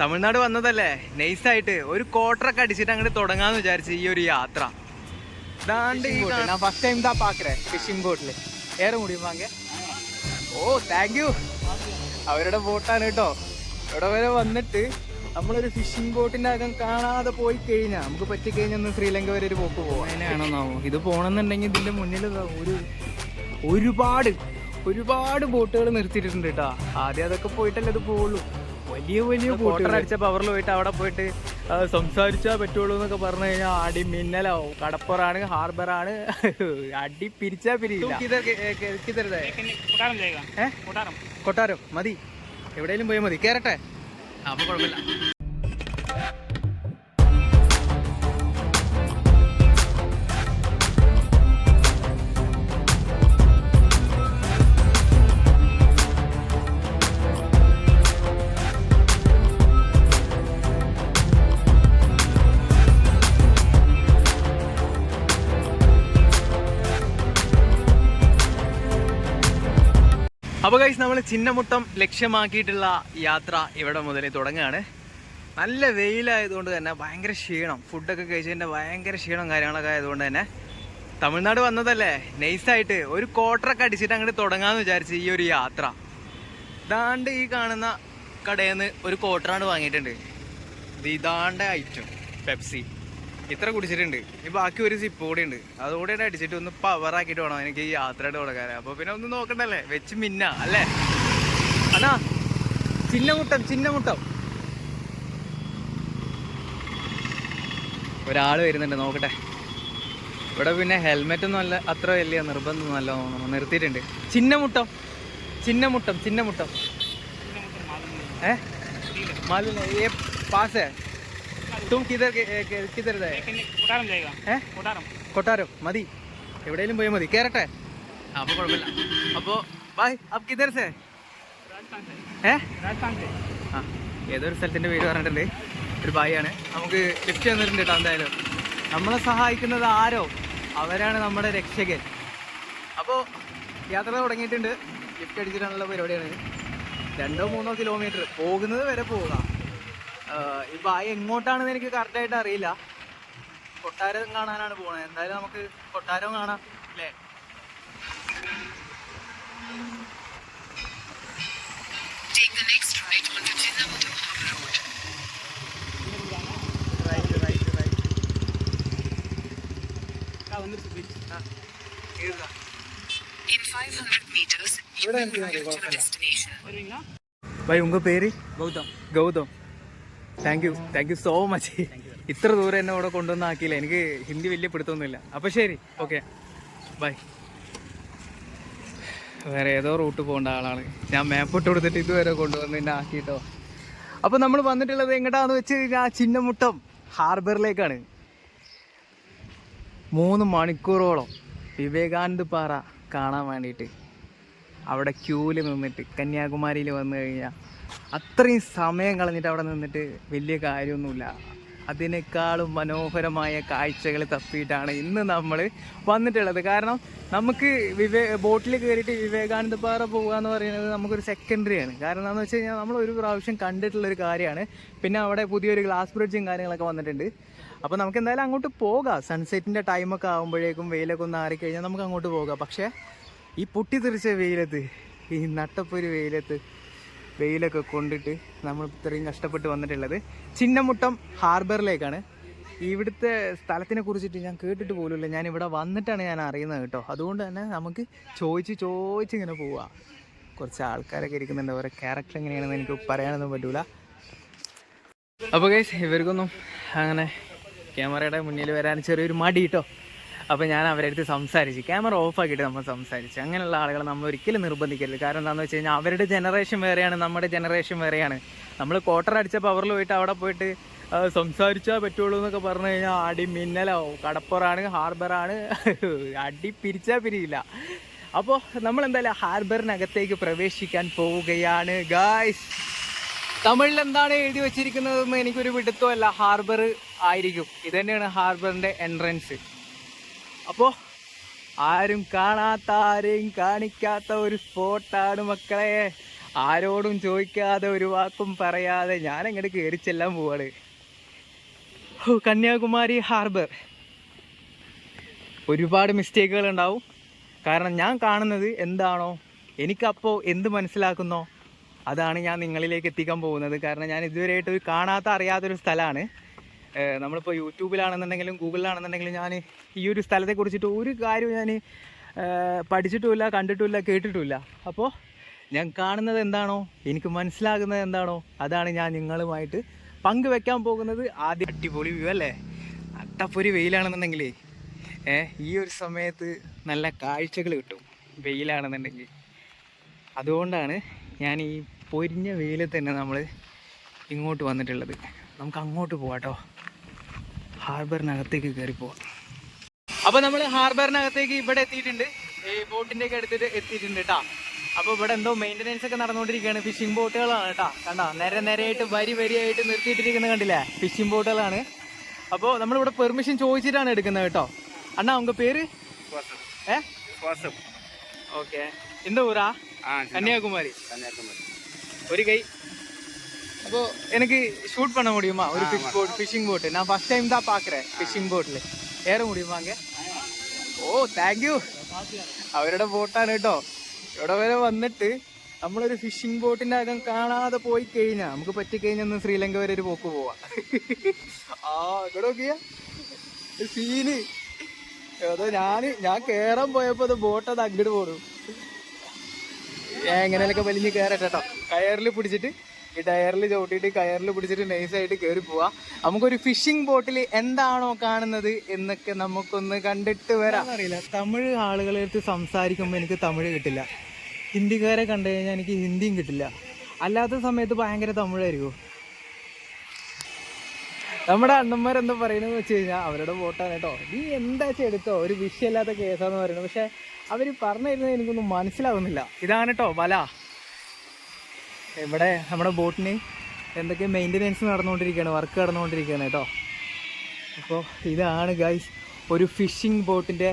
തമിഴ്നാട് വന്നതല്ലേ? നൈസായിട്ട് ഒരു ക്വാർട്ടറൊക്കെ അടിച്ചിട്ട് അങ്ങോട്ട് തുടങ്ങാന്ന് വിചാരിച്ചു ഈ ഒരു യാത്ര. ഫസ്റ്റ് ടൈം ഫിഷിംഗ് ബോട്ടിൽ ഏറെ മുടിയുമാങ്ക ഓ താങ്ക് യു അവരുടെ ബോട്ടാണ് കേട്ടോ. ഇവിടെ വരെ വന്നിട്ട് നമ്മളൊരു ഫിഷിംഗ് ബോട്ടിന്റെ അകം കാണാതെ പോയി കഴിഞ്ഞാൽ നമുക്ക് പറ്റിക്കഴിഞ്ഞാൽ ഒന്ന് ശ്രീലങ്ക വരെ ഒരു പോക്ക് പോകാം നോ ഇത് പോകണമെന്നുണ്ടെങ്കിൽ ഇതിന്റെ മുന്നിൽ ഒരു ഒരുപാട് ഒരുപാട് ബോട്ടുകൾ നിർത്തിയിട്ടുണ്ട് കേട്ടോ. ആദ്യം അതൊക്കെ പോയിട്ടല്ലേ അത് പോവുള്ളൂ. വലിയ വലിയ അടിച്ച പവറിൽ പോയിട്ട് അവിടെ പോയിട്ട് സംസാരിച്ചാ പറ്റുള്ളൂ എന്നൊക്കെ പറഞ്ഞു കഴിഞ്ഞാൽ അടി മിന്നലാവും. കടപ്പുറാണ് ഹാർബറാണ്. അടി പിരിച്ചാ പിരിയില്ല. കൊട്ടാരം. മതി. എവിടെയെങ്കിലും പോയാൽ മതി. കേറട്ടെ? അപ്പൊ കുഴപ്പമില്ല. അപ്പോൾ കൈസ് നമ്മൾ ചിന്നമുട്ടം ലക്ഷ്യമാക്കിയിട്ടുള്ള യാത്ര ഇവിടെ മുതൽ തുടങ്ങുകയാണ്. നല്ല വെയിലായതുകൊണ്ട് തന്നെ ഭയങ്കര ക്ഷീണം. ഫുഡൊക്കെ കഴിച്ചതിന്റെ ഭയങ്കര ക്ഷീണം കാര്യങ്ങളൊക്കെ ആയതുകൊണ്ട് തന്നെ തമിഴ്നാട് വന്നതല്ലേ? നൈസായിട്ട് ഒരു ക്വാർട്ടറൊക്കെ അടിച്ചിട്ട് അങ്ങോട്ട് തുടങ്ങാമെന്ന് വിചാരിച്ച് ഈ ഒരു യാത്ര. ഇതാണ്ട് ഈ കാണുന്ന കടയിൽ നിന്ന് ഒരു ക്വാർട്ടറാണ് വാങ്ങിയിട്ടുണ്ട്. ഇത് ഇതാണ്ട് ഐറ്റം പെപ്സി ഇത്ര കുടിച്ചിട്ടുണ്ട്. ഈ ബാക്കി ഒരു സിപ്പ് കൂടി ഉണ്ട്. അതുകൂടെ അടിച്ചിട്ട് ഒന്ന് പവർ ആക്കിയിട്ട് വേണം എനിക്ക് ഈ യാത്രയുടെ തുടങ്ങാൻ അപ്പൊ പിന്നെ ഒന്ന് നോക്കണ്ടല്ലേ? വെച്ച് മിന്ന അല്ലേ? അണ്ണാ ചിന്നമുട്ടം ചിന്നമുട്ടം. ഒരാൾ വരുന്നുണ്ട് നോക്കട്ടെ. ഇവിടെ പിന്നെ ഹെൽമെറ്റ് ഒന്നും അല്ല അത്ര വലിയ നിർബന്ധം അല്ല തോന്നുന്നു. നിർത്തിയിട്ടുണ്ട്. ചിന്നമുട്ടം ചിന്നമുട്ടം ചിന്നമുട്ടം. ഏ? മാലൂം ഏ പാസ് തും കിതർ കിതർ കൊട്ടാരം മതി എവിടെയെങ്കിലും പോയാൽ മതി കേറട്ടെ അപ്പോൾ കുഴപ്പമില്ല അപ്പോൾ ബായ് അപ്പ് കിതർ സേ ഏ ആ ഏതൊരു സ്ഥലത്തിന്റെ പേര് പറഞ്ഞിട്ടുണ്ട്? ഒരു ബായിയാണ് നമുക്ക് ലിഫ്റ്റ് തന്നിട്ടുണ്ട് കേട്ടോ എന്തായാലും. നമ്മളെ സഹായിക്കുന്നത് ആരോ? അവരാണ് നമ്മുടെ രക്ഷകൻ. അപ്പോൾ യാത്ര തുടങ്ങിയിട്ടുണ്ട്. ലിഫ്റ്റ് അടിച്ചിട്ടാണുള്ള പരിപാടിയാണ്. രണ്ടോ മൂന്നോ കിലോമീറ്റർ പോകുന്നത് വരെ പോകാം ഈ ബായി എങ്ങോട്ടാണെന്ന് എനിക്ക് കറക്റ്റായിട്ട് അറിയില്ല. കൊട്ടാരം കാണാനാണ് പോണത്. എന്തായാലും നമുക്ക് കൊട്ടാരം കാണാം അല്ലേ? Take உங்க next right onto thank you thank you so much ഇത്ര ദൂരം എന്നെ ഇവിടെ കൊണ്ടുവന്നാക്കിയില്ല എനിക്ക് ഹിന്ദി വലിയ പിടുത്തൊന്നുമില്ല അപ്പോൾ ശരി. ഓക്കെ ബൈ വേറെ ഏതോ റൂട്ട് പോകേണ്ട ആളാണ്. ഞാൻ മാപ്പ് ഇട്ട് കൊടുത്തിട്ട് ഇതുവരെ കൊണ്ടുവന്ന് എന്നെ ആക്കിയിട്ടോ. അപ്പോൾ നമ്മൾ വന്നിട്ടുള്ളത് എങ്ങോട്ടാന്ന് വെച്ച് കഴിഞ്ഞാൽ ചിന്നമുട്ടം ഹാർബറിലേക്കാണ്. മൂന്ന് മണിക്കൂറോളം വിവേകാനന്ദ പാറ കാണാൻ വേണ്ടിയിട്ട്. അവിടെ ക്യൂവിൽ നിന്നിട്ട് കന്യാകുമാരിയിൽ വന്നു കഴിഞ്ഞാൽ അത്രയും സമയം കളഞ്ഞിട്ട് അവിടെ നിന്നിട്ട് വലിയ കാര്യമൊന്നുമില്ല. അതിനേക്കാളും മനോഹരമായ കാഴ്ചകൾ തപ്പിയിട്ടാണ് ഇന്ന് നമ്മൾ വന്നിട്ടുള്ളത്. കാരണം നമുക്ക് വിവേ ബോട്ടിൽ കയറിയിട്ട് വിവേകാനന്ദ പാറ പോകുക എന്ന് പറയുന്നത് നമുക്കൊരു സെക്കൻഡറി ആണ്. കാരണം എന്താണെന്ന് വെച്ച് കഴിഞ്ഞാൽ നമ്മൾ ഒരു പ്രാവശ്യം കണ്ടിട്ടുള്ളൊരു കാര്യമാണ്. പിന്നെ അവിടെ പുതിയൊരു ഗ്ലാസ് ബ്രിഡ്ജും കാര്യങ്ങളൊക്കെ വന്നിട്ടുണ്ട്. അപ്പോൾ നമുക്ക് എന്തായാലും അങ്ങോട്ട് പോകാം. സൺസെറ്റിന്റെ ടൈമൊക്കെ ആകുമ്പോഴേക്കും വെയിലൊക്കെ ഒന്ന് ആറിക്കഴിഞ്ഞാൽ നമുക്ക് അങ്ങോട്ട് പോകാം. പക്ഷേ ഈ പൊട്ടിത്തെറിച്ച വെയിലത്ത് ഈ നട്ടപ്പൊരു വെയിലത്ത് വെയിലൊക്കെ കൊണ്ടിട്ട് നമ്മൾ ഇത്രയും കഷ്ടപ്പെട്ട് വന്നിട്ടുള്ളത്. ചിന്നമുട്ടം ഹാർബറിലേക്കാണ്. ഇവിടുത്തെ സ്ഥലത്തിനെ കുറിച്ചിട്ട് ഞാൻ കേട്ടിട്ട് പോലുമില്ല. ഞാൻ ഇവിടെ വന്നിട്ടാണ് ഞാൻ അറിയുന്നത് കേട്ടോ. അതുകൊണ്ട് തന്നെ നമുക്ക് ചോദിച്ച് ചോദിച്ച് ഇങ്ങനെ പോവാം. കുറച്ച് ആൾക്കാരൊക്കെ ഇരിക്കുന്നുണ്ട്. ഓരോ ക്യാരക്ടർ എങ്ങനെയാണെന്ന് എനിക്ക് പറയാനൊന്നും പറ്റൂല. അപ്പോൾ ഗൈസ് ഇവർക്കൊന്നും അങ്ങനെ ക്യാമറയുടെ മുന്നിൽ വരാൻ ചെറിയൊരു മടി കേട്ടോ. അപ്പോൾ ഞാൻ അവരുടെ അടുത്ത് സംസാരിച്ച്. ക്യാമറ ഓഫ് ആക്കിയിട്ട് നമ്മൾ സംസാരിച്ച്. അങ്ങനെയുള്ള ആളുകളെ നമ്മൾ ഒരിക്കലും നിർബന്ധിക്കരുത്. കാരണം എന്താണെന്ന് വെച്ച് കഴിഞ്ഞാൽ അവരുടെ ജനറേഷൻ വേറെയാണ് നമ്മുടെ ജനറേഷൻ വേറെയാണ്. നമ്മൾ ക്വാർട്ടർ അടിച്ച പവറിൽ പോയിട്ട് അവിടെ പോയിട്ട് സംസാരിച്ചാൽ പറ്റുള്ളൂ എന്നൊക്കെ പറഞ്ഞു കഴിഞ്ഞാൽ അടി മിന്നലാവും കടപ്പുറാണ് ഹാർബറാണ് അടി പിരിച്ചാൽ പിരിയില്ല. അപ്പോൾ നമ്മൾ എന്തായാലും ഹാർബറിനകത്തേക്ക് പ്രവേശിക്കാൻ പോവുകയാണ് ഗായ്സ് തമിഴിൽ എന്താണ് എഴുതി വെച്ചിരിക്കുന്നതെന്ന് എനിക്കൊരു പിടുത്തമല്ല ഹാർബർ ആയിരിക്കും. ഇത് ഹാർബറിന്റെ എൻട്രൻസ് അപ്പോൾ ആരും കാണാത്ത ആരെയും കാണിക്കാത്ത ഒരു സ്പോട്ടാണ് മക്കളെ. ആരോടും ചോദിക്കാതെ ഒരു വാക്കും പറയാതെ ഞാൻ അങ്ങോട്ട് കയറി ചെല്ലാൻ പോവാണ്. കന്യാകുമാരി ഹാർബർ. ഒരുപാട് മിസ്റ്റേക്കുകൾ ഉണ്ടാവും കാരണം ഞാൻ കാണുന്നത് എന്താണോ എനിക്കപ്പോൾ എന്ത് മനസ്സിലാക്കുന്നോ അതാണ് ഞാൻ നിങ്ങളിലേക്ക് എത്തിക്കാൻ പോകുന്നത്. കാരണം ഞാൻ ഇതുവരെയായിട്ട് ഒരു കാണാത്ത അറിയാത്തൊരു സ്ഥലമാണ്. നമ്മളിപ്പോൾ യൂട്യൂബിലാണെന്നുണ്ടെങ്കിലും ഗൂഗിളിലാണെന്നുണ്ടെങ്കിലും ഞാൻ ഈ ഒരു സ്ഥലത്തെ കുറിച്ചിട്ട് ഒരു കാര്യവും ഞാൻ പഠിച്ചിട്ടുമില്ല കണ്ടിട്ടുമില്ല കേട്ടിട്ടുമില്ല. അപ്പോൾ ഞാൻ കാണുന്നത് എന്താണോ എനിക്ക് മനസ്സിലാകുന്നത് എന്താണോ അതാണ് ഞാൻ നിങ്ങളുമായിട്ട് പങ്കുവെക്കാൻ പോകുന്നത്. ആദ്യം അടിപൊളി വ്യൂ അല്ലേ? അട്ടപ്പൊരി വെയിലാണെന്നുണ്ടെങ്കിലേ ഏ ഈ ഒരു സമയത്ത് നല്ല കാഴ്ചകൾ കിട്ടും വെയിലാണെന്നുണ്ടെങ്കിൽ. അതുകൊണ്ടാണ് ഞാൻ ഈ പൊരിഞ്ഞ വെയിലിൽ തന്നെ നമ്മൾ ഇങ്ങോട്ട് വന്നിട്ടുള്ളത്. നമുക്ക് അങ്ങോട്ട് പോവാട്ടോ. ഹാർബറിനകത്തേക്ക് കയറി പോവാം. അപ്പോൾ നമ്മൾ ഹാർബറിനകത്തേക്ക് ഇവിടെ എത്തിയിട്ടുണ്ട്. ഈ ബോട്ടിന്റെ ഒക്കെ അടുത്തിട്ട് എത്തിയിട്ടുണ്ട് കേട്ടോ അപ്പോൾ ഇവിടെ എന്തോ മെയിന്റനൻസ് ഒക്കെ നടന്നുകൊണ്ടിരിക്കുകയാണ്. ഫിഷിംഗ് ബോട്ടുകളാണ് കേട്ടോ കണ്ടോ? നേരെ നേരെയായിട്ട് വരി വരിയായിട്ട് നിർത്തിയിട്ടിരിക്കുന്നത് കണ്ടില്ലേ? ഫിഷിംഗ് ബോട്ടുകളാണ് അപ്പോൾ നമ്മളിവിടെ പെർമിഷൻ ചോദിച്ചിട്ടാണ് എടുക്കുന്നത് കേട്ടോ. അണ്ണാ ഉങ്ക പേര്? ഏ? ഓക്കെ. എന്ത് ഊരാ? കന്യാകുമാരി. കന്യാകുമാരി. ഒരു കൈ. அப்போ எனக்கு ஷூட் பண்ண முடியுமா ஒரு ஃபிஷ் போட் ஃபிஷிங் போட்டு நான் ஃபர்ஸ்ட் டைம் தான் பார்க்குறேன் ஃபிஷிங் போட்டில் ஏற முடியுமாங்க ഓ താങ്ക് യു അവരുടെ ബോട്ടാണ് കേട്ടോ ഇവിടെ വരെ വന്നിട്ട് നമ്മളൊരു ഫിഷിംഗ് ബോട്ടിൻ്റെ അകം കാണാതെ പോയി കഴിഞ്ഞാൽ നമുക്ക് പറ്റിക്കഴിഞ്ഞാൽ ഒന്ന് ശ്രീലങ്ക വരെ ഒരു പോക്ക് പോവാം ആ ഇവിടെ നോക്കിയാ സീന് അതോ ഞാൻ ഞാൻ കേറാൻ പോയപ്പോ അത് ബോട്ട് അത് അങ്ങോട്ട് പോണു ഞാൻ എങ്ങനെയൊക്കെ വലിഞ്ഞ് കയറട്ടെ കേട്ടോ കയറിൽ പിടിച്ചിട്ട് ഈ ടയറിൽ ചവിട്ടിയിട്ട് കയറിൽ പിടിച്ചിട്ട് നൈസായിട്ട് കയറി പോവാ. നമുക്കൊരു ഫിഷിംഗ് ബോട്ടിൽ എന്താണോ കാണുന്നത് എന്നൊക്കെ നമുക്കൊന്ന് കണ്ടിട്ട് വരാം. അറിയില്ല. തമിഴ് ആളുകളെ അടുത്ത് സംസാരിക്കുമ്പോൾ എനിക്ക് തമിഴ് കിട്ടില്ല. ഹിന്ദിക്കാരെ കണ്ടു കഴിഞ്ഞാൽ എനിക്ക് ഹിന്ദിയും കിട്ടില്ല. അല്ലാത്ത സമയത്ത് ഭയങ്കര തമിഴായിരിക്കും. നമ്മുടെ അണ്ണന്മാരെന്താ പറയുന്നത് വെച്ച് കഴിഞ്ഞാൽ അവരുടെ വോട്ടാണ് കേട്ടോ. നീ എന്താ എടുത്തോ ഒരു വിഷയമില്ലാത്ത കേസാന്ന് പറയുന്നത്. പക്ഷെ അവർ പറഞ്ഞു തരുന്നത് എനിക്കൊന്നും മനസ്സിലാവുന്നില്ല. ഇതാണ് കേട്ടോ വല. ഇവിടെ നമ്മുടെ ബോട്ടിന് എന്തൊക്കെ മെയിന്റനൻസ് നടന്നുകൊണ്ടിരിക്കുകയാണ് വർക്ക് നടന്നുകൊണ്ടിരിക്കുകയാണ് കേട്ടോ. അപ്പോൾ ഇതാണ് ഗൈസ് ഒരു ഫിഷിംഗ് ബോട്ടിന്റെ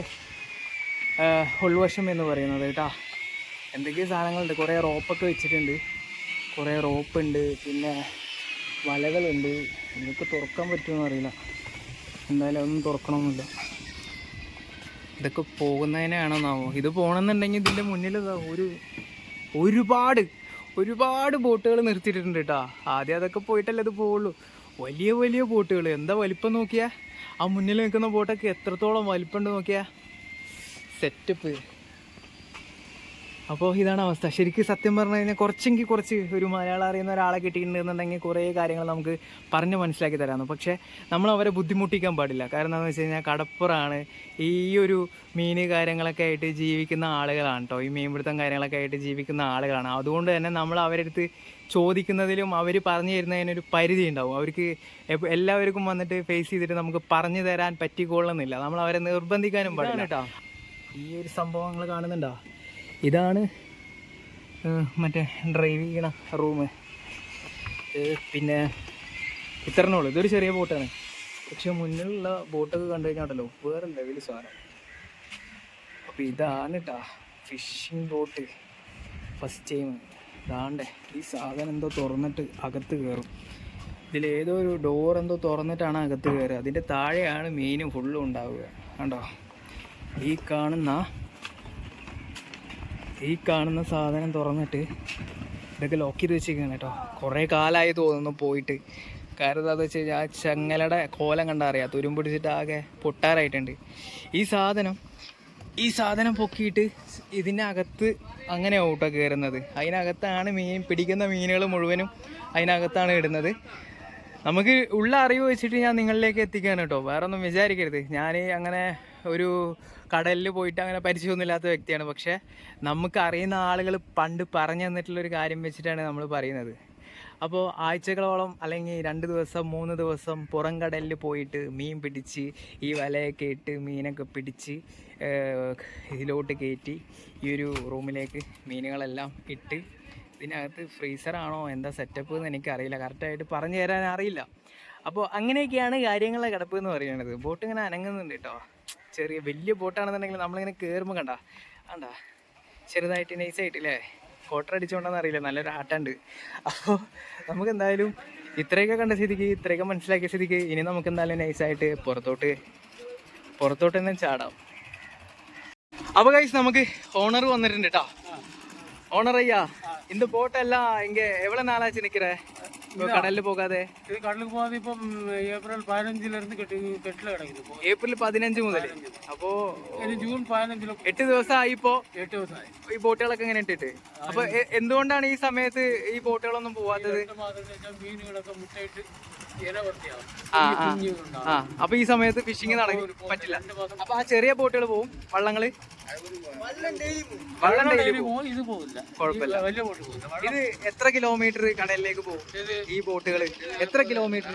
ഉൾവശം എന്ന് പറയുന്നത് കേട്ടോ. എന്തൊക്കെയോ സാധനങ്ങളുണ്ട് കുറേ റോപ്പൊക്കെ വെച്ചിട്ടുണ്ട്. കുറേ റോപ്പുണ്ട് പിന്നെ വലകളുണ്ട്. ഇതൊക്കെ തുറക്കാൻ പറ്റുമെന്ന് അറിയില്ല. എന്തായാലും ഒന്നും തുറക്കണമെന്നില്ല ഇതൊക്കെ പോകുന്നതിനാണെന്നാവോ ഇത് പോകണമെന്നുണ്ടെങ്കിൽ ഇതിന്റെ മുന്നിൽ ഒരു ഒരുപാട് ഒരുപാട് ബോട്ടുകൾ നിർത്തിയിട്ടുണ്ട് കേട്ടോ ആദ്യം അതൊക്കെ പോയിട്ടല്ലേ ഇത് പോവുള്ളൂ. വലിയ വലിയ ബോട്ടുകൾ. എന്താ വലിപ്പം നോക്കിയാ? ആ മുന്നിൽ നിൽക്കുന്ന ബോട്ടൊക്കെ എത്രത്തോളം വലിപ്പമുണ്ട് നോക്കിയാ? സെറ്റപ്പ് അപ്പോൾ ഇതാണ് അവസ്ഥ. ശരിക്കും സത്യം പറഞ്ഞു കഴിഞ്ഞാൽ കുറച്ചെങ്കിൽ കുറച്ച് ഒരു മലയാളം അറിയുന്ന ഒരാളെ കിട്ടിയിട്ടുണ്ടെന്നുണ്ടെങ്കിൽ കുറേ കാര്യങ്ങൾ നമുക്ക് പറഞ്ഞ് മനസ്സിലാക്കി തരാമെന്ന് പക്ഷേ നമ്മൾ അവരെ ബുദ്ധിമുട്ടിക്കാൻ പാടില്ല. കാരണം എന്താണെന്ന് വെച്ച് കഴിഞ്ഞാൽ കടപ്പുറാണ് ഈ ഒരു മീൻ കാര്യങ്ങളൊക്കെ ആയിട്ട് ജീവിക്കുന്ന ആളുകളാണ് കേട്ടോ ഈ മീൻപിടുത്തം കാര്യങ്ങളൊക്കെ ആയിട്ട് ജീവിക്കുന്ന ആളുകളാണ്. അതുകൊണ്ട് തന്നെ നമ്മൾ അവരടുത്ത് ചോദിക്കുന്നതിലും അവർ പറഞ്ഞു തരുന്നതിനൊരു പരിധി ഉണ്ടാവും. അവർക്ക് എല്ലാവർക്കും വന്നിട്ട് ഫേസ് ചെയ്തിട്ട് നമുക്ക് പറഞ്ഞു തരാൻ പറ്റിക്കൊള്ളുന്നില്ല. നമ്മൾ അവരെ നിർബന്ധിക്കാനും പാടില്ല. കേട്ടോ ഈ ഒരു സംഭവങ്ങൾ കാണുന്നുണ്ടോ? ഇതാണ് മറ്റേ ഡ്രൈവ് ചെയ്യണ റൂം പിന്നെ ഇത്രേ ഉള്ളൂ ഇതൊരു ചെറിയ ബോട്ടാണ് പക്ഷെ മുന്നിലുള്ള ബോട്ടൊക്കെ കണ്ടു കഴിഞ്ഞാൽ വേറെ ലെവൽ സാധനം. അപ്പോൾ ഇതാണ് കേട്ടാ ഫിഷിംഗ് ബോട്ട് ഫസ്റ്റ് ടൈം ഇതാണ്ടേ. ഈ സാധനം എന്തോ തുറന്നിട്ട് അകത്ത് കയറും. ഇതിലേതോ ഒരു ഡോർ എന്തോ തുറന്നിട്ടാണ് അകത്ത് കയറുക. അതിന്റെ താഴെയാണ് മീൻ ഫുള്ളും ഉണ്ടാവുക. കണ്ടോ? ഈ കാണുന്ന ഈ കാണുന്ന സാധനം തുറന്നിട്ട് ഇതൊക്കെ ലോക്ക് ചെയ്ത് വെച്ചിരിക്കുകയാണ് കേട്ടോ. കുറേ കാലമായി തോന്നുന്നു പോയിട്ട്. കാരണം എന്താണെന്ന് വെച്ച് കഴിഞ്ഞാൽ ആ ചങ്ങലയുടെ കോലം കണ്ടാൽ അറിയാം. തുരും പിടിച്ചിട്ട് ആകെ പൊട്ടാറായിട്ടുണ്ട്. ഈ സാധനം ഈ സാധനം പൊക്കിയിട്ട് ഇതിനകത്ത് അങ്ങനെ ഔട്ടോ കയറുന്നത് അതിനകത്താണ് മീൻ പിടിക്കുന്ന മീനുകൾ മുഴുവനും അതിനകത്താണ് ഇടുന്നത്. നമുക്ക് ഉള്ള അറിവ് വെച്ചിട്ട് ഞാൻ നിങ്ങളിലേക്ക് എത്തിക്കാനാണ് കേട്ടോ. വേറൊന്നും വിചാരിക്കരുത്. ഞാൻ അങ്ങനെ ഒരു കടലിൽ പോയിട്ട് അങ്ങനെ പരിചയമൊന്നുമില്ലാത്ത വ്യക്തിയാണ്. പക്ഷേ നമുക്ക് അറിയുന്ന ആളുകൾ പണ്ട് പറഞ്ഞു തന്നിട്ടുള്ളൊരു കാര്യം വെച്ചിട്ടാണ് നമ്മൾ പറയുന്നത്. അപ്പോൾ ആഴ്ചകളോളം അല്ലെങ്കിൽ രണ്ട് ദിവസം മൂന്ന് ദിവസം പുറം കടലിൽ പോയിട്ട് മീൻ പിടിച്ച് ഈ വലയൊക്കെ ഇട്ട് മീനൊക്കെ പിടിച്ച് ഇതിലോട്ട് കയറ്റി ഈ ഒരു റൂമിലേക്ക് മീനുകളെല്ലാം ഇട്ട് ഇതിനകത്ത് ഫ്രീസറാണോ എന്താ സെറ്റപ്പ് എന്ന് എനിക്കറിയില്ല. കറക്റ്റായിട്ട് പറഞ്ഞു തരാൻ അറിയില്ല. അപ്പോൾ അങ്ങനെയൊക്കെയാണ് കാര്യങ്ങളെ കിടപ്പ് എന്ന് പറയുന്നത്. ബോട്ട് ഇങ്ങനെ അനങ്ങുന്നുണ്ട് കേട്ടോ. ചെറിയ വലിയ ബോട്ടാണെന്നുണ്ടെങ്കിൽ നമ്മളിങ്ങനെ കയറുമ്പോൾ കണ്ട കണ്ട ചെറുതായിട്ട് നൈസായിട്ടില്ലേ ഫോട്ടോ അടിച്ചുകൊണ്ടെന്ന് അറിയില്ല നല്ലൊരു ആട്ടുണ്ട് അപ്പോൾ നമുക്ക് എന്തായാലും ഇത്രയൊക്കെ കണ്ട സ്ഥിതിക്ക് ഇത്രയൊക്കെ മനസ്സിലാക്കിയ സ്ഥിതിക്ക് ഇനി നമുക്ക് എന്തായാലും നൈസായിട്ട് പുറത്തോട്ട് പുറത്തോട്ട് തന്നെ ചാടാം അപ്പോൾ കൈസ് നമുക്ക് ഓണർ വന്നിട്ടുണ്ട് കേട്ടോ ഓണർ അയ്യാ இந்த போட்டெல்லாம் இங்க எவ்வளவு நாளாச்சு நிக்கிற இப்போ கடல்ல போகாதே ഇത് കടലിൽ പോകാതെ ഇപ്പം ഏപ്രിൽ പതിനഞ്ചിലിരുന്ന് കെട്ടി കെട്ടിൽ കിടക്കുന്നു ഇപ്പൊ. ഏപ്രിൽ പതിനഞ്ച് മുതൽ അപ്പോ ഇനി ജൂൺ പതിനഞ്ചിലോ എട്ട് ദിവസം ആയിപ്പോ എട്ട് ദിവസമായി ഈ ബോട്ടുകളൊക്കെ ഇങ്ങനെ ഇട്ടിട്ട് അപ്പൊ എ- എന്തുകൊണ്ടാണ് ഈ സമയത്ത് ഈ ബോട്ടുകളൊന്നും പോവാത്തത് രണ്ട് മാസം കഴിഞ്ഞാൽ മീനുകളൊക്കെ മുട്ടയിട്ട് ഇര വൃത്തിയാവും ആ ആ കുഞ്ഞുങ്ങളുണ്ടാവും ആ. അപ്പൊ ഈ സമയത്ത് ഫിഷിങ് നടക്കും പറ്റില്ല. അപ്പൊ ആ ചെറിയ ബോട്ടുകൾ പോവും. വള്ളങ്ങൾ? വള്ളം ഡെയിലി ഡെയിലി പോകും ഇത് പോകില്ല കുഴപ്പമില്ല. ഇത് എത്ര കിലോമീറ്റർ കടലിലേക്ക് പോകും? ഈ ബോട്ടുകൾ എത്ര കിലോമീറ്റർ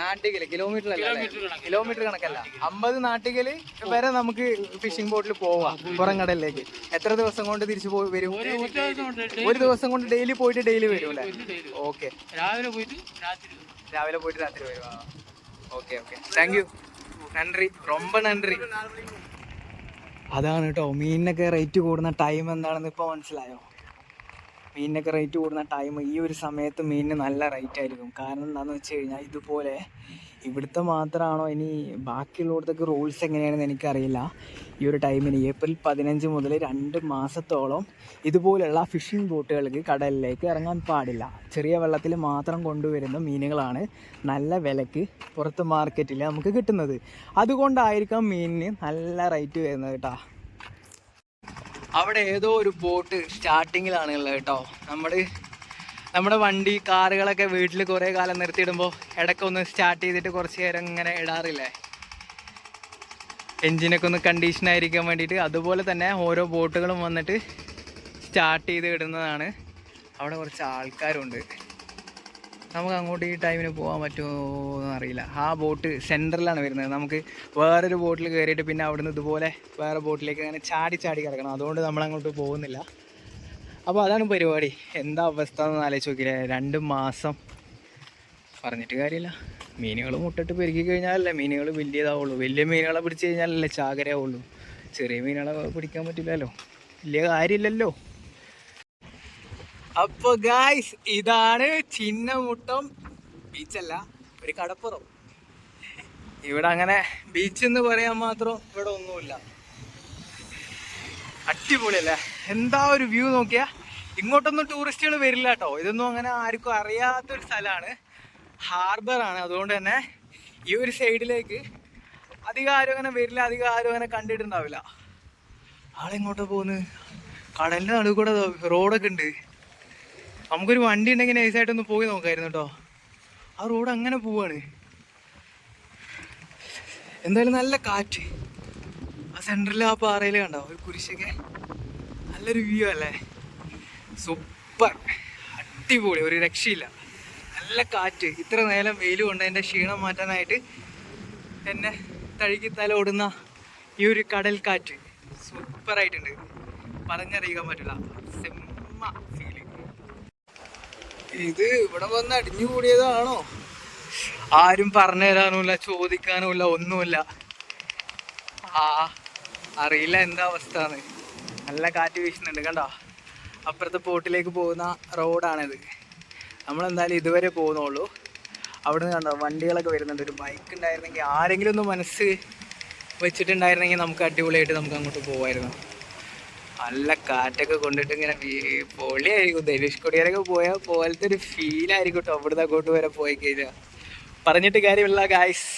നാട്ടികൽ കിലോമീറ്റർ അല്ല? കിലോമീറ്റർ കണക്ക്. കിലോമീറ്റർ കണക്കല്ല. അമ്പത് നാട്ടികൽ വരെ നമുക്ക് ഫിഷിംഗ് ബോട്ടിൽ പോവാം പുറം കടലിലേക്ക്. എത്ര ദിവസം കൊണ്ട് തിരിച്ചു പോയി വരും? ഒരു ദിവസം കൊണ്ട് ഡെയിലി പോയിട്ട് ഡെയിലി വരും അല്ലേ? പോയിട്ട് ഡെയിലി ഓക്കെ രാവിലെ പോയിട്ട് രാത്രി രാവിലെ പോയിട്ട് രാത്രി വരും. ഓക്കെ ഓക്കെ താങ്ക് യു നന്ദി. റൊമ്പ നന്ദി. അതാണ് കേട്ടോ മീനിനൊക്കെ റേറ്റ് കൂടുന്ന ടൈം എന്താണെന്ന് ഇപ്പോൾ മനസ്സിലായോ? മീനിനൊക്കെ റേറ്റ് കൂടുന്ന ടൈം ഈ ഒരു സമയത്ത് മീനിന് നല്ല റേറ്റ് ആയിരിക്കും. കാരണം എന്താണെന്ന് വെച്ച് കഴിഞ്ഞാൽ ഇതുപോലെ ഇവിടുത്തെ മാത്രമാണോ ഇനി ബാക്കിയുള്ളിടത്തൊക്കെ റൂൾസ് എങ്ങനെയാണെന്ന് എനിക്കറിയില്ല. ഈ ഒരു ടൈമിന് ഏപ്രിൽ പതിനഞ്ച് മുതൽ രണ്ട് മാസത്തോളം ഇതുപോലുള്ള ഫിഷിംഗ് ബോട്ടുകൾക്ക് കടലിലേക്ക് ഇറങ്ങാൻ പാടില്ല. ചെറിയ വെള്ളത്തിൽ മാത്രം കൊണ്ടുവരുന്ന മീനുകളാണ് നല്ല വിലക്ക് പുറത്ത് മാർക്കറ്റിൽ നമുക്ക് കിട്ടുന്നത്. അതുകൊണ്ടായിരിക്കാം മീനിന് നല്ല റേറ്റ് വരുന്നത് കേട്ടോ അവിടെ ഏതോ ഒരു ബോട്ട് സ്റ്റാർട്ടിങ്ങിലാണ് ഉള്ളത് കേട്ടോ നമ്മൾ നമ്മുടെ വണ്ടി കാറുകളൊക്കെ വീട്ടിൽ കുറേ കാലം നിർത്തിയിടുമ്പോൾ ഇടയ്ക്കൊന്ന് സ്റ്റാർട്ട് ചെയ്തിട്ട് കുറച്ച് നേരം ഇങ്ങനെ ഇടാറില്ലേ? എൻജിനൊക്കെ ഒന്ന് കണ്ടീഷൻ ആയിരിക്കാൻ വേണ്ടിയിട്ട് അതുപോലെ തന്നെ ഓരോ ബോട്ടുകളും വന്നിട്ട് സ്റ്റാർട്ട് ചെയ്ത് ഇടുന്നതാണ്. അവിടെ കുറച്ച് ആൾക്കാരുണ്ട്. നമുക്ക് അങ്ങോട്ട് ഈ ടൈമിന് പോകാൻ പറ്റുമോ എന്ന് അറിയില്ല. ആ ബോട്ട് സെന്ററിലാണ് വരുന്നത്. നമുക്ക് വേറൊരു ബോട്ടിൽ കയറിയിട്ട് പിന്നെ അവിടുന്ന് ഇതുപോലെ വേറെ ബോട്ടിലേക്ക് അങ്ങനെ ചാടി ചാടി കിടക്കണം. അതുകൊണ്ട് നമ്മളങ്ങോട്ട് പോകുന്നില്ല. അപ്പോൾ അതാണ് പരിപാടി. എന്താ അവസ്ഥ എന്ന് ആലോചിച്ച് നോക്കിയില്ലേ? രണ്ട് മാസം പറഞ്ഞിട്ട് കാര്യമില്ല. മീനുകൾ മുട്ടിട്ട് പെരുക്കി കഴിഞ്ഞാലല്ലേ മീനുകൾ വലിയതാവുള്ളൂ. വലിയ മീനുകളെ പിടിച്ച് കഴിഞ്ഞാലല്ലേ ചാകരയാവുള്ളൂ. ചെറിയ മീനുകളെ പിടിക്കാൻ പറ്റില്ലല്ലോ. വലിയ കാര്യമില്ലല്ലോ. അപ്പോൾ ഗായ്സ് ഇതാണ് ചിന്നമുട്ടം ബീച്ചല്ല ഒരു കടപ്പുറം. ഇവിടെ അങ്ങനെ ബീച്ച് എന്ന് പറയാൻ മാത്രം ഇവിടെ ഒന്നുമില്ല. അടിപൊളിയല്ലേ? എന്താ ഒരു വ്യൂ നോക്കിയാ? ഇങ്ങോട്ടൊന്നും ടൂറിസ്റ്റുകൾ വരില്ല കേട്ടോ. ഇതൊന്നും അങ്ങനെ ആർക്കും അറിയാത്തൊരു സ്ഥലമാണ് ഹാർബറാണ് അതുകൊണ്ട് തന്നെ ഈ ഒരു സൈഡിലേക്ക് അധികം ആരും അങ്ങനെ വരില്ല. അധികം ആരും അങ്ങനെ കണ്ടിട്ടുണ്ടാവില്ല. ആളെങ്ങോട്ടാ പോകുന്നത് കടലിന്റെ നടുവ് കൂടെ റോഡൊക്കെ ഉണ്ട്. നമുക്കൊരു വണ്ടി ഉണ്ടെങ്കിൽ നൈസായിട്ടൊന്ന് പോയി നോക്കായിരുന്നു കേട്ടോ. ആ റോഡ് അങ്ങനെ പോവാണ്. എന്തായാലും നല്ല കാറ്റ്. സെന്ററിൽ ആ പാറയിൽ കണ്ടോ? ഒരു കുരിശൊക്കെ നല്ലൊരു വ്യൂ അല്ലേ? സൂപ്പർ. അടിപൊളി. ഒരു രക്ഷയില്ല. നല്ല കാറ്റ്. ഇത്ര നേരം വെയിൽ കൊണ്ട് എന്റെ ക്ഷീണം മാറ്റാനായിട്ട് എന്നെ തഴുകി തല ഓടുന്ന ഈ ഒരു കടൽ കാറ്റ് സൂപ്പറായിട്ടുണ്ട് പറഞ്ഞറിയിക്കാൻ പറ്റില്ല. സെമ്മ ഫീൽ ഇത് ഇവിടെ വന്ന് അടിഞ്ഞു കൂടിയതാണോ? ആരും പറഞ്ഞു തരാനുമില്ല ചോദിക്കാനുമില്ല ഒന്നുമില്ല. ആ അറിയില്ല എന്താ അവസ്ഥ നല്ല കാറ്റ് വീശുന്നുണ്ട് കണ്ടോ? അപ്പുറത്തെ പോട്ടിലേക്ക് പോകുന്ന റോഡാണിത്. നമ്മളെന്തായാലും ഇതുവരെ പോകുന്നുള്ളൂ. അവിടെ നിന്ന് കണ്ടോ വണ്ടികളൊക്കെ വരുന്നുണ്ട്. ഒരു ബൈക്ക് ഉണ്ടായിരുന്നെങ്കിൽ ആരെങ്കിലും ഒന്ന് മനസ്സ് വെച്ചിട്ടുണ്ടായിരുന്നെങ്കിൽ നമുക്ക് അടിപൊളിയായിട്ട് നമുക്ക് അങ്ങോട്ട് പോകുമായിരുന്നു നല്ല കാറ്റൊക്കെ കൊണ്ടിട്ട് ഇങ്ങനെ പൊളിയായിരിക്കും. ധനുഷ് കൊടിയാരൊക്കെ പോയാൽ പോലത്തെ ഒരു ഫീലായിരിക്കും കേട്ടോ അവിടുന്ന് അങ്ങോട്ട് വരെ പോയി കഴിഞ്ഞാൽ പറഞ്ഞിട്ട് കാര്യമില്ല ഗായ്സ്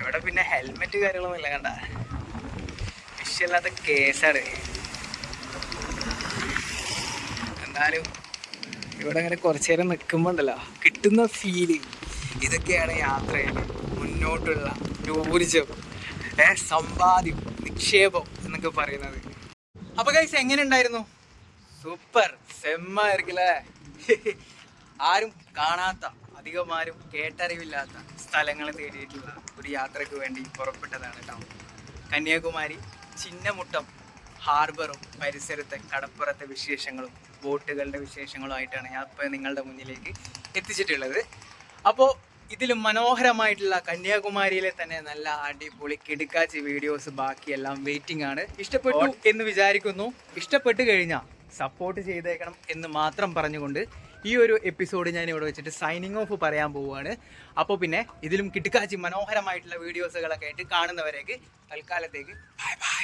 ഇവിടെ പിന്നെ ഹെൽമെറ്റ് കാര്യങ്ങളൊന്നുമില്ല കണ്ട. വിഷയമില്ലാത്ത കേസാണ്. എന്നാലും ഇവിടെ അങ്ങനെ കുറച്ചു നേരം നിൽക്കുമ്പോണ്ടല്ലോ കിട്ടുന്ന ഫീൽ ഇതൊക്കെയാണ് യാത്രയിൽ മുന്നോട്ടുള്ള ഊർജം സമ്പാദ്യം നിക്ഷേപം എന്നൊക്കെ പറയുന്നത്. അപ്പൊ കൈസ് എങ്ങനെ ഉണ്ടായിരുന്നു? സൂപ്പർ സെമ്മായിരിക്കില്ലേ ആരും കാണാത്ത അധികം ആരും കേട്ടറിവില്ലാത്ത സ്ഥലങ്ങൾ തേടിയിട്ടുള്ള ഒരു യാത്രയ്ക്ക് വേണ്ടി പുറപ്പെട്ടതാണ് കേട്ടോ കന്യാകുമാരി ചിന്നമുട്ടം ഹാർബറും പരിസരത്തെ കടപ്പുറത്തെ വിശേഷങ്ങളും ബോട്ടുകളുടെ വിശേഷങ്ങളും ആയിട്ടാണ് ഞാൻ ഇപ്പോൾ നിങ്ങളുടെ മുന്നിലേക്ക് എത്തിച്ചിട്ടുള്ളത്. അപ്പോൾ ഇതിലും മനോഹരമായിട്ടുള്ള കന്യാകുമാരിയിലെ തന്നെ നല്ല അടിപൊളി കിടുക്കാച്ചി വീഡിയോസ് ബാക്കിയെല്ലാം വെയിറ്റിംഗ് ആണ്. ഇഷ്ടപ്പെട്ടു എന്ന് വിചാരിക്കുന്നു. ഇഷ്ടപ്പെട്ട് കഴിഞ്ഞാൽ സപ്പോർട്ട് ചെയ്തേക്കണം എന്ന് മാത്രം പറഞ്ഞുകൊണ്ട് ഈ ഒരു എപ്പിസോഡ് ഞാൻ ഇവിടെ വെച്ചിട്ട് സൈനിങ് ഓഫ് പറയാൻ പോവുകയാണ്. അപ്പോൾ പിന്നെ ഇതിലും കിടക്കാച്ചി മനോഹരമായിട്ടുള്ള വീഡിയോസുകളൊക്കെ ആയിട്ട് കാണുന്നവരേക്ക് തൽക്കാലത്തേക്ക് ബൈ ബൈ